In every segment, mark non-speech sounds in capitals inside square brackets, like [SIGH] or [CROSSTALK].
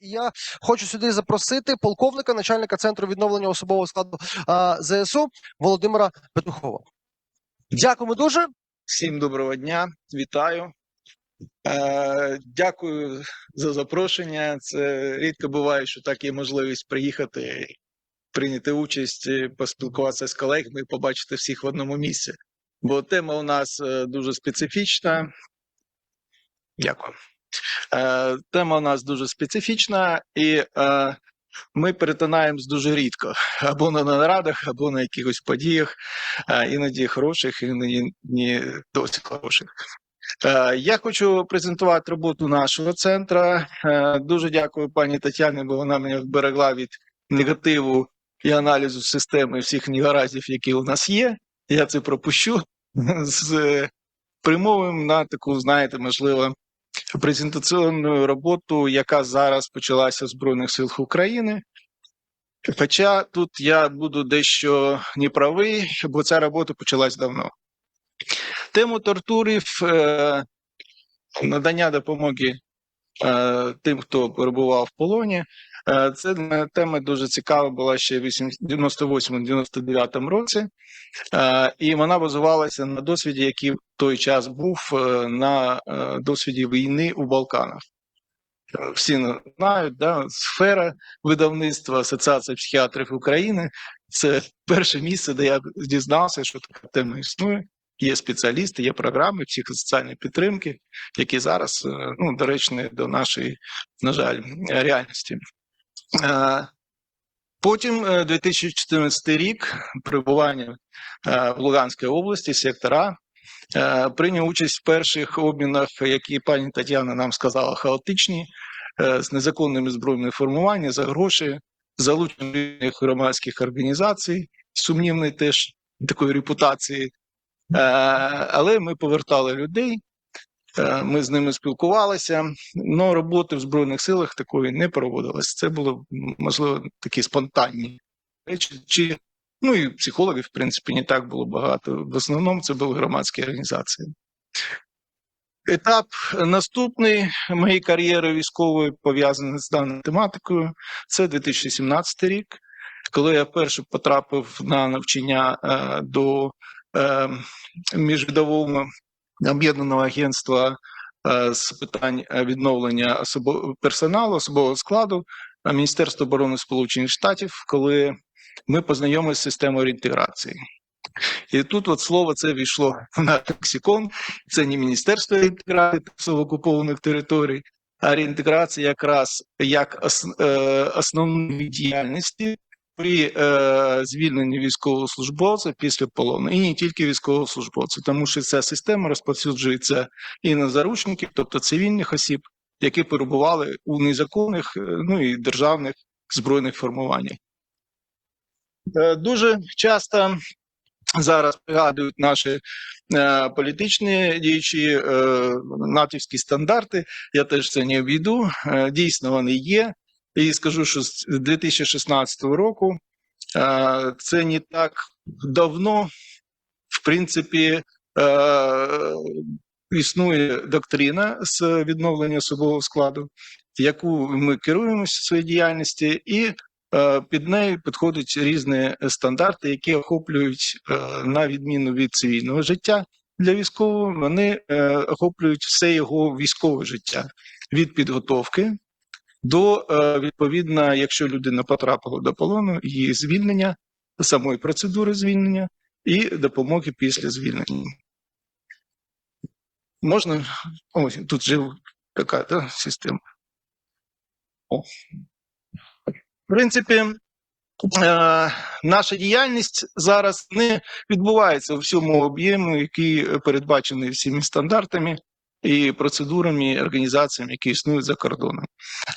І я хочу сюди запросити полковника, начальника центру відновлення особового складу а, ЗСУ Володимира Петухова. Дякуємо дуже. Всім доброго дня, вітаю. Е, дякую за запрошення. Це рідко буває, що так є можливість приїхати, прийняти участь, е, поспілкуватися з колегами і побачити всіх в одному місці. Бо тема у нас е, дуже специфічна. Дякую. Е, тема у нас дуже специфічна, і е, ми перетинаємось дуже рідко або на нарадах, або на якихось подіях, е, іноді хороших, іноді не досить хороших. Я хочу презентувати роботу нашого центру. Дуже дякую пані Тетяні, бо вона мене вберегла від негативу і аналізу системи всіх негараздів, які у нас є. Я це пропущу [LAUGHS] з примовим на таку, знаєте, можливо, презентаційну роботу, яка зараз почалася в Збройних сил України. Хоча тут я буду дещо неправий, бо ця робота почалась давно. Тему тортурів, е, надання допомоги е, тим, хто перебував в полоні. Е, це тема дуже цікава була ще в 98-99 році, е, і вона базувалася на досвіді, який в той час був е, на досвіді війни у Балканах. Всі знають, да, сфера видавництва Асоціація психіатрів України це перше місце, де я дізнався, що така тема існує. Є спеціалісти, є програми психосоціальної підтримки, які зараз ну, доречні до нашої, на жаль, реальності. Е, Потім е, 2014 рік перебування е, в Луганській області, сектора, е, прийняв участь в перших обмінах, які пані Тетяна нам сказала, хаотичні, е, з незаконними збройними формуваннями за гроші, залучення громадських організацій, сумнівної теж такої репутації. Е, Але ми повертали людей, е, ми з ними спілкувалися. але роботи в Збройних силах такої не проводилось. Це було, можливо, такі спонтанні речі. Чи, ну і психологів, в принципі, не так було багато. В основному це були громадські організації. Етап наступний моєї кар'єри військової пов'язаний з даною тематикою. Це 2017 рік, коли я вперше потрапив на навчання е, до е, міжвідового об'єднаного агентства е, з питань е, відновлення персоналу, особового складу е, Міністерства оборони Сполучених Штатів, коли ми познайомилися з системою реінтеграції. І тут от слово це війшло на лексикон. Це не Міністерство реінтеграції тимчасово окупованих територій, а реінтеграція якраз як ос- основної діяльності при е, звільненні військовослужбовця після полону, і не тільки військовослужбовця, тому що ця система розповсюджується і на заручників, тобто цивільних осіб, які перебували у незаконних е, ну і державних збройних формуваннях. Е, Дуже часто зараз пригадують наші е, політичні діячі е, натівські стандарти. Я теж це не обійду. Е, дійсно, вони є. І скажу, що з 2016 року е, це не так давно, в принципі, е, існує доктрина з відновлення особового складу, яку ми керуємося в своїй діяльності, і е, під нею підходять різні стандарти, які охоплюють, на відміну від цивільного життя для військового, вони охоплюють все його військове життя від підготовки до е, відповідно, якщо людина потрапила до полону, її звільнення, самої процедури звільнення і допомоги після звільнення. Можна ось тут же така да, система. О. В принципі, е, наша діяльність зараз не відбувається у всьому об'єму, який передбачений всіми стандартами і процедурами, організаціями, які існують за кордоном.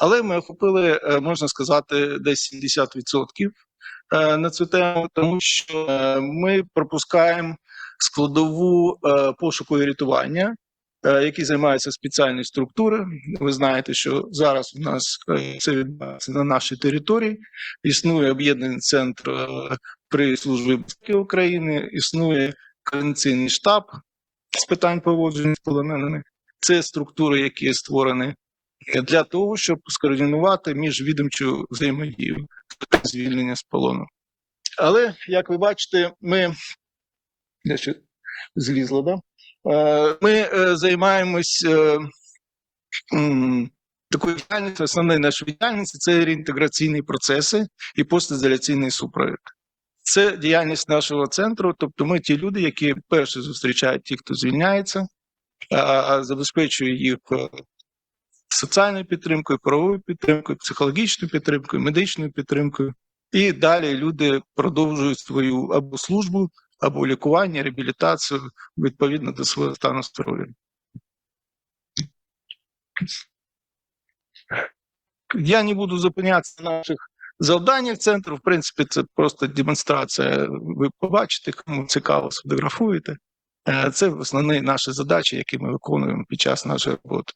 Але ми охопили, е, можна сказати, десь 70% е, на цю тему, тому що е, ми пропускаємо складову пошуку і рятування, які займаються спеціальні структури. Ви знаєте, що зараз у нас це відбувається на нашій території. Існує об'єднаний центр при службі безпеки України, існує координаційний штаб з питань поводження з полоненими. Це структури, які створені для того, щоб скоординувати міжвідомчу взаємодію звільнення з полону. Але, як ви бачите, ми дещо злізло, да? Е, Ми е, займаємось е, такою діяльністю. Основна наша діяльність це реінтеграційні процеси і постізоляційний супровід. Це діяльність нашого центру. Тобто, ми ті люди, які перші зустрічають ті, хто звільняється, забезпечує їх е, соціальною підтримкою, правовою підтримкою, психологічною підтримкою, медичною підтримкою. І далі люди продовжують свою або службу, або лікування, реабілітацію відповідно до свого стану здоров'я. Я не буду зупинятися на наших завданнях центру. В принципі, це просто демонстрація. Ви побачите, кому цікаво, сфотографуєте. Е, Це основні наші задачі, які ми виконуємо під час нашої роботи.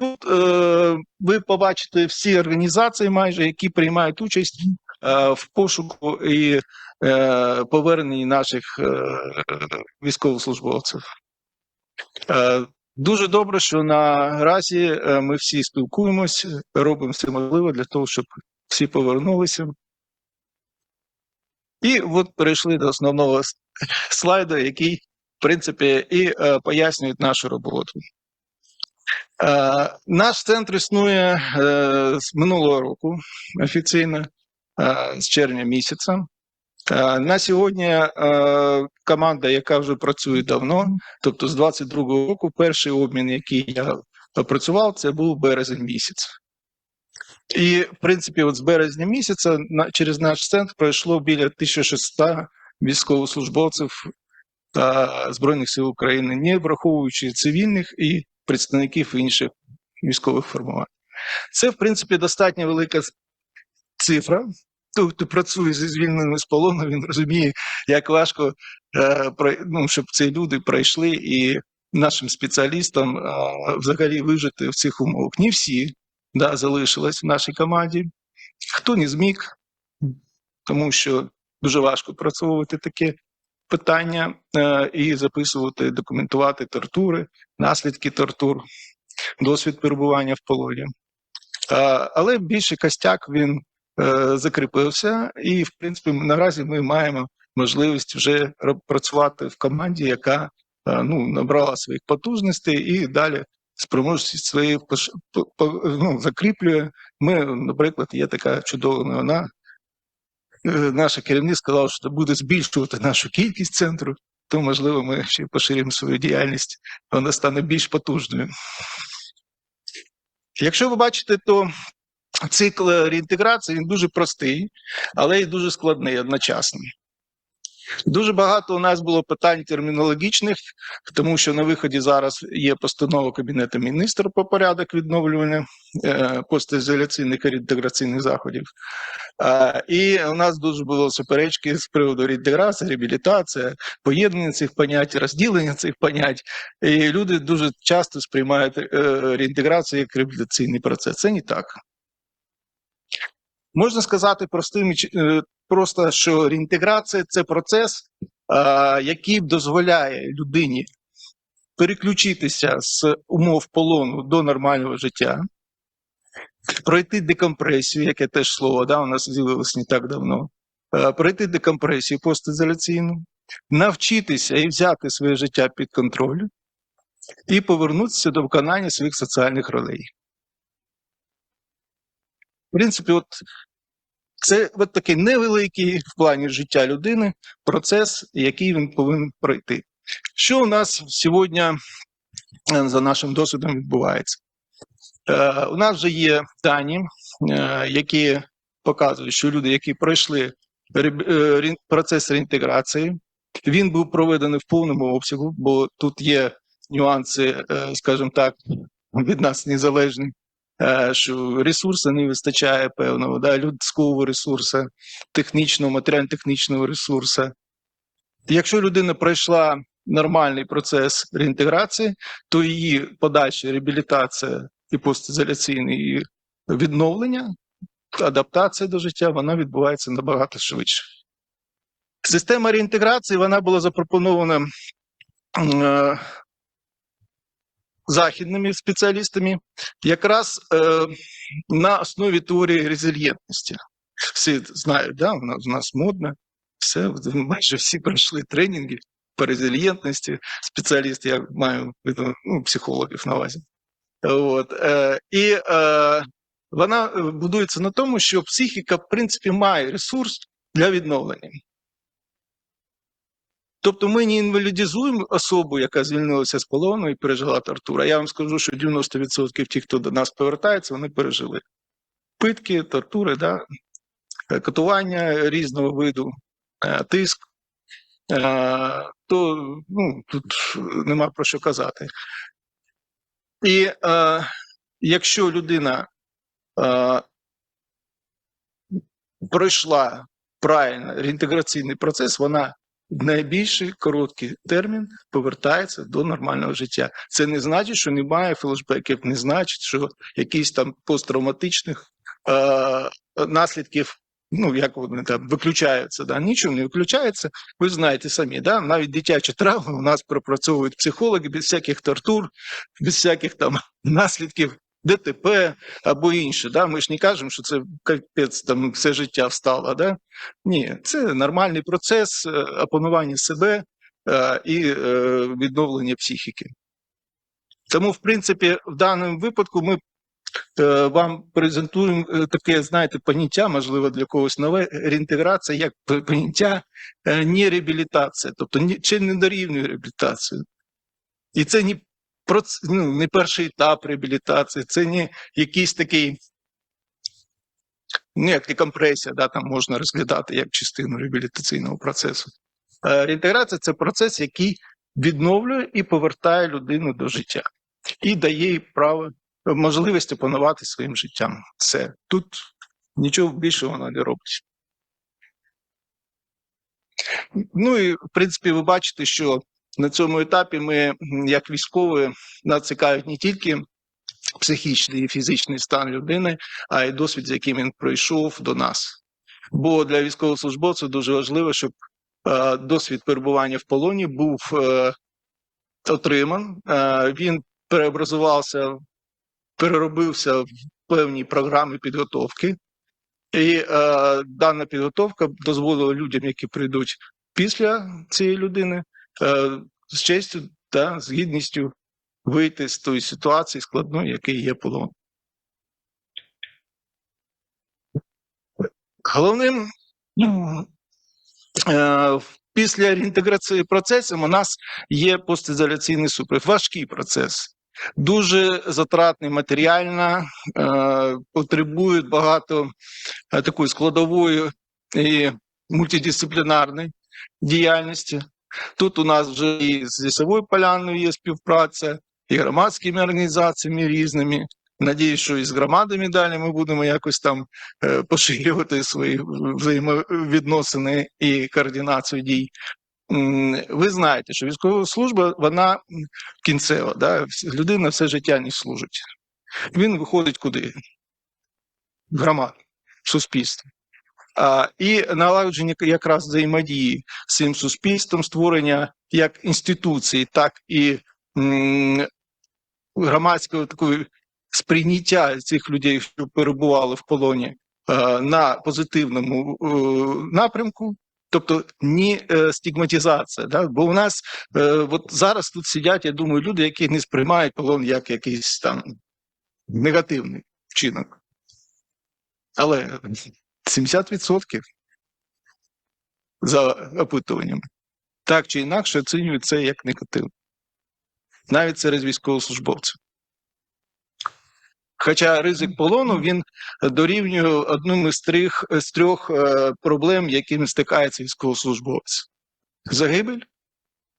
Тут е, ви побачите всі організації, майже які приймають участь е, в пошуку і е, поверненні наших е, військовослужбовців. Е, дуже добре, що наразі е, ми всі спілкуємось, робимо все можливе для того, щоб всі повернулися. І от перейшли до основного слайду, який, в принципі, і е, пояснює нашу роботу. Е, наш центр існує е, з минулого року офіційно, е, з червня місяця. Е, на сьогодні е, команда, яка вже працює давно, тобто з 22-го року, перший обмін, який я опрацював, це був березень місяць. І, в принципі, от з березня місяця через наш центр пройшло біля 1600 військовослужбовців та Збройних сил України, не враховуючи цивільних і представників інших військових формувань. Це, в принципі, достатньо велика цифра. Той, хто працює зі звільненими з полону, він розуміє, як важко, е, ну, щоб ці люди пройшли і нашим спеціалістам е, взагалі вижити в цих умовах. Не всі да, залишились в нашій команді, хто не зміг, тому що дуже важко працювати таке питання е, і записувати, документувати тортури, наслідки тортур, досвід перебування в полоні. Але більший костяк він закріпився, і, в принципі, наразі ми маємо можливість вже працювати в команді, яка е, ну, набрала своїх потужностей і далі спроможності свої ну, закріплює. Ми, наприклад, є така чудова новина. Е, Наше керівник сказав, що буде збільшувати нашу кількість центру, то можливо ми ще поширимо свою діяльність, вона стане більш потужною. Якщо ви бачите, то цикл реінтеграції він дуже простий, але й дуже складний одночасно. Дуже багато у нас було питань термінологічних, тому що на виході зараз є постанова Кабінету міністрів про порядок відновлювання е, постізоляційних і реінтеграційних заходів. Е, і у нас дуже було суперечки з приводу реінтеграції, реабілітація, поєднання цих понять, розділення цих понять. І люди дуже часто сприймають е, реінтеграцію як реабілітаційний процес. Це не так. Можна сказати простим, е, просто, що реінтеграція це процес, який дозволяє людині переключитися з умов полону до нормального життя, пройти декомпресію, яке теж слово да, у нас з'явилось не так давно, пройти декомпресію постізоляційну, навчитися і взяти своє життя під контроль і повернутися до виконання своїх соціальних ролей. В принципі, от це от такий невеликий в плані життя людини процес, який він повинен пройти. Що у нас сьогодні е, за нашим досвідом відбувається? Е, у нас вже є дані, е, які показують, що люди, які пройшли е, процес реінтеграції, він був проведений в повному обсягу, бо тут є нюанси, е, скажімо так, від нас незалежні, що ресурсу не вистачає певного, да, людського ресурсу, технічного, матеріально-технічного ресурсу. Якщо людина пройшла нормальний процес реінтеграції, то її подальша реабілітація і постізоляційне і відновлення, адаптація до життя, вона відбувається набагато швидше. Система реінтеграції вона була запропонована е, західними спеціалістами, якраз е, на основі теорії резильєнтності. Всі знають, да? у нас, модно, все, [LAUGHS] майже всі пройшли тренінги по резильєнтності, спеціалісти, я маю ну, психологів на увазі. От, е, і е, вона е, будується на тому, що психіка, в принципі, має ресурс для відновлення. Тобто ми не інвалідизуємо особу, яка звільнилася з полону і пережила тортуру. Я вам скажу, що 90% тих, хто до нас повертається, вони пережили питки, тортури, да? катування різного виду, е, тиск. Е, То ну, тут нема про що казати. І е, якщо людина е, пройшла правильно реінтеграційний процес, вона в найбільший короткий термін повертається до нормального життя. Це не значить, що немає флешбеків, не значить, що якісь там посттравматичних е, наслідків. Ну, як вони там виключаються, да? нічого не виключається. Ви знаєте самі, да? навіть дитячі травми у нас пропрацьовують психологи без всяких тортур, без всяких там наслідків ДТП або інше. Да? Ми ж не кажемо, що це капець там все життя встало. Да? Ні, це нормальний процес е, опанування себе е, і е, відновлення психіки. Тому, в принципі, в даному випадку ми вам презентуємо таке, знаєте, поняття, можливо, для когось нове реінтеграція, як поняття не реабілітація, тобто чи не дорівнює реабілітацію. І це не, ну, не перший етап реабілітації, це не якийсь такий, ну, як декомпресія, да, там можна розглядати як частину реабілітаційного процесу. Е, Реінтеграція це процес, який відновлює і повертає людину до життя, і дає їй право, можливість опанувати своїм життям. Все. Тут нічого більшого вона не робить. Ну і в принципі, ви бачите, що на цьому етапі ми, як військові, нас цікавить не тільки психічний і фізичний стан людини, а й досвід, з яким він пройшов до нас. Бо для військовослужбовців дуже важливо, щоб е, досвід перебування в полоні був е, отриман. Е, він переобразувався, переробився в певні програми підготовки. І е, дана підготовка дозволила людям, які прийдуть після цієї людини, з честю та з гідністю вийти з тої ситуації складної, який є полон. Головним ну, е, після реінтеграції процесів у нас є постізоляційний супровід. Важкий процес, дуже затратний матеріально, е, потребує багато е, такої складової і мультидисциплінарної діяльності. Тут у нас вже і з лісовою поляною є співпраця, і громадськими організаціями різними. Надіюсь, що і з громадами далі ми будемо якось там е, поширювати свої взаємовідносини і координацію дій. Ви знаєте, що військова служба вона кінцева. Да? Людина все життя не служить. Він виходить куди? В громаду, в суспільство. І налагодження якраз взаємодії з цим суспільством, створення як інституції, так і громадського такої сприйняття цих людей, що перебували в полоні, е, на позитивному е, напрямку. Тобто не е, стигматизація, да? бо у нас е, от зараз тут сидять, я думаю, люди, які не сприймають полон як якийсь там негативний вчинок. Але 70% за опитуваннями так чи інакше оцінюють це як негатив. Навіть серед військовослужбовців. Хоча ризик полону він дорівнює одному з трьох, з трьох е, проблем, якими стикається військовослужбовець: загибель,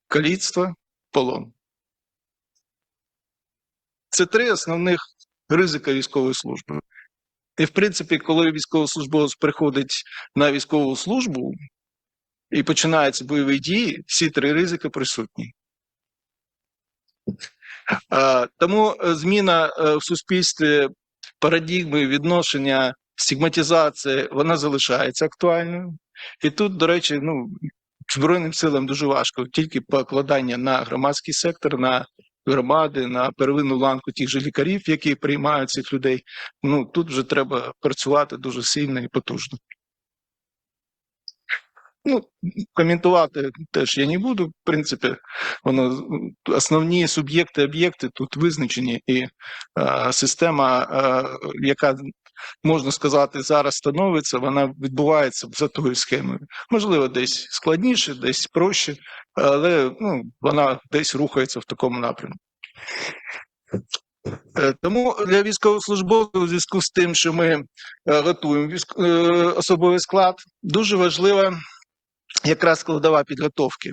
каліцтво, полон. Це три основних ризика військової служби. І, в принципі, коли військовослужбовець приходить на військову службу і починаються бойові дії, всі три ризики присутні. Тому е, зміна е, в суспільстві парадігми відношення, стигматизації, вона залишається актуальною. І тут, до речі, ну, Збройним силам дуже важко тільки покладання на громадський сектор, на громади, на первинну ланку тих же лікарів, які приймають цих людей. Ну тут вже треба працювати дуже сильно і потужно. Ну, коментувати теж я не буду. В принципі, воно основні суб'єкти, об'єкти тут визначені, і е, система, е, яка можна сказати, зараз становиться, вона відбувається за тою схемою. Можливо, десь складніше, десь проще, але ну, вона десь рухається в такому напрямку. Е, Тому для військовослужбовців у зв'язку з тим, що ми е, готуємо е, особовий склад, дуже важлива якраз складова підготовки.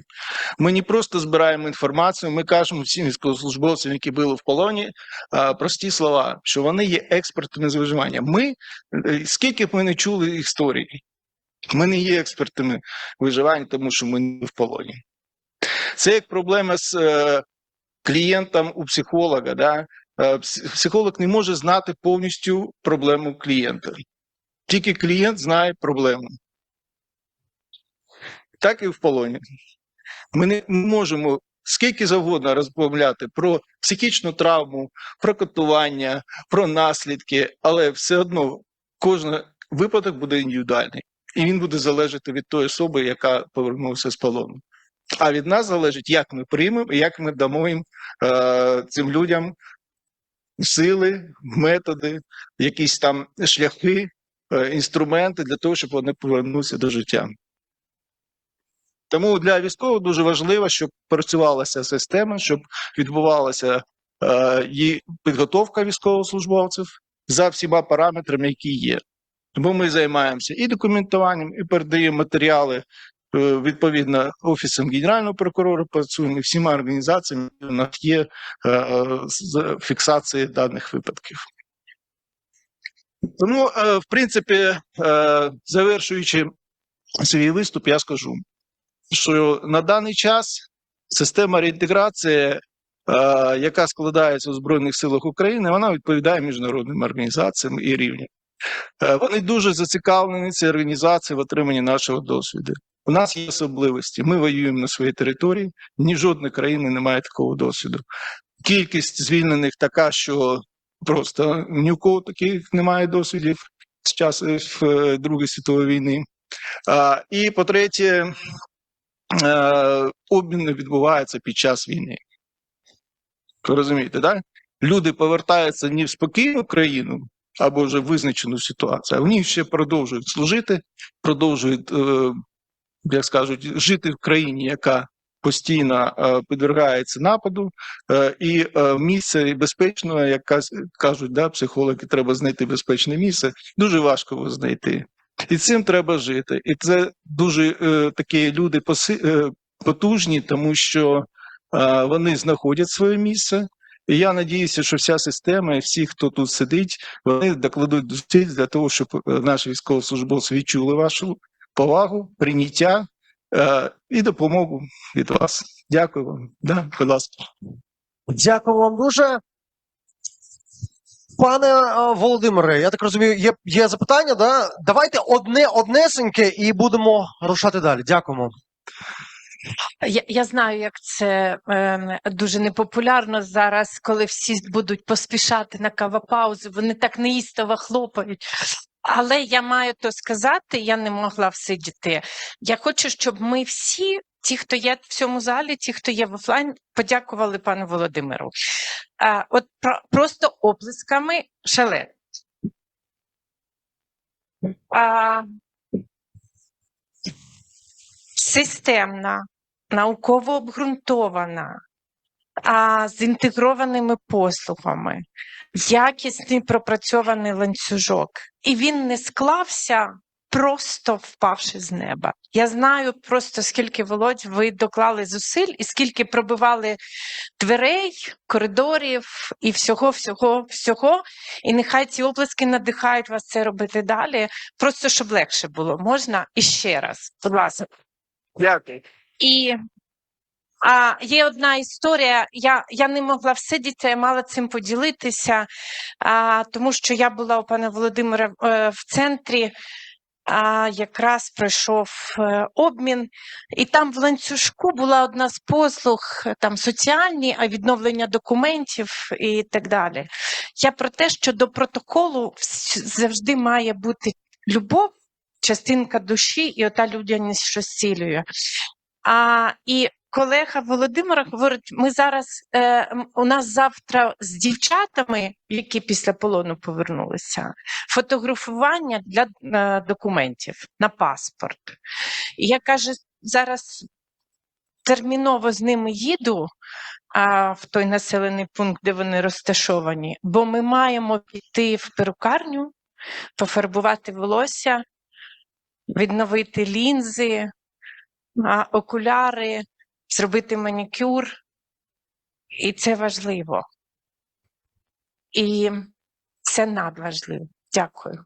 Ми не просто збираємо інформацію, ми кажемо всім військовослужбовцям, які були в полоні, прості слова, що вони є експертами з виживання. Ми, скільки б ми не чули історій, ми не є експертами виживання, тому що ми не в полоні. Це як проблема з е, клієнтом у психолога. Да? Е, Психолог не може знати повністю проблему клієнта. Тільки клієнт знає проблему. Так і в полоні. Ми не можемо скільки завгодно розмовляти про психічну травму, про катування, про наслідки, але все одно кожен випадок буде індивідуальний. І він буде залежати від тої особи, яка повернулася з полону. А від нас залежить, як ми приймемо, і як ми дамо їм е, цим людям сили, методи, якісь там шляхи, е, інструменти для того, щоб вони повернулися до життя. Тому для військових дуже важливо, щоб працювалася система, щоб відбувалася е, підготовка військовослужбовців за всіма параметрами, які є. Тому ми займаємося і документуванням, і передаємо матеріали відповідно офісом генерального прокурора. Працюємо і всіма організаціями. У нас є е, е, з фіксації даних випадків. Тому, е, в принципі, е, завершуючи свій виступ, я скажу, що на даний час система реінтеграції, е, яка складається у Збройних силах України, вона відповідає міжнародним організаціям і рівням. Е, Вони дуже зацікавлені ці організації в отриманні нашого досвіду. У нас є особливості. Ми воюємо на своїй території, ні жодної країни не має такого досвіду. Кількість звільнених така, що просто ні у кого таких немає досвідів з часу е, Другої світової війни. А, І по-третє, е, обміни відбуваються під час війни. Ви розумієте, так? Люди повертаються не в спокійну країну або вже визначену ситуацію, а вони ще продовжують служити, продовжують, е, як скажуть, жити в країні, яка постійно е, підвергається нападу, е, і е, місце безпечне, як кажуть, да, психологи, треба знайти безпечне місце. Дуже важко його знайти. І цим треба жити. І це дуже е, такі люди потужні, тому що вони знаходять своє місце. І я надіюся, що вся система і всі, хто тут сидить, вони докладуть зусиль для того, щоб наші військовослужбовці відчули вашу повагу, прийняття е, і допомогу від вас. Дякую вам. Да, будь ласка. Дякую вам дуже. Пане е, Володимире, я так розумію, є, є запитання, да? Давайте одне однесеньке і будемо рушати далі. Дякуємо. Я, я знаю, як це е, дуже непопулярно зараз, коли всі будуть поспішати на кавапаузу, вони так неїстово хлопають. Але я маю то сказати, я не могла всидіти. Я хочу, щоб ми всі, ті, хто є в цьому залі, ті, хто є в офлайн, подякували пану Володимиру. А, от про, просто оплесками шале. А, системна, науково обґрунтована, а, з інтегрованими послугами, якісний пропрацьований ланцюжок. І він не склався, просто впавши з неба. Я знаю просто скільки Володь ви доклали зусиль, і скільки пробивали дверей, коридорів і всього, всього, всього. І нехай ці оплески надихають вас це робити далі, просто щоб легше було. Можна і ще раз, будь ласка. Дякую. І а, є одна історія. Я, я не могла всидіти, я мала цим поділитися, а, тому що я була у пана Володимира е, в центрі. а якраз пройшов е, обмін, і там в ланцюжку була одна з послуг, там соціальні, а відновлення документів і так далі. Я про те, що до протоколу завжди має бути любов, частинка душі, і ота людяність, що зцілює. А, і колега Володимира говорить: ми зараз е, у нас завтра з дівчатами, які після полону повернулися, фотографування для е, документів на паспорт. І я каже, зараз терміново з ними їду а, в той населений пункт, де вони розташовані, бо ми маємо піти в перукарню, пофарбувати волосся, відновити лінзи, окуляри, зробити манікюр. І це важливо. І це надважливо. Дякую.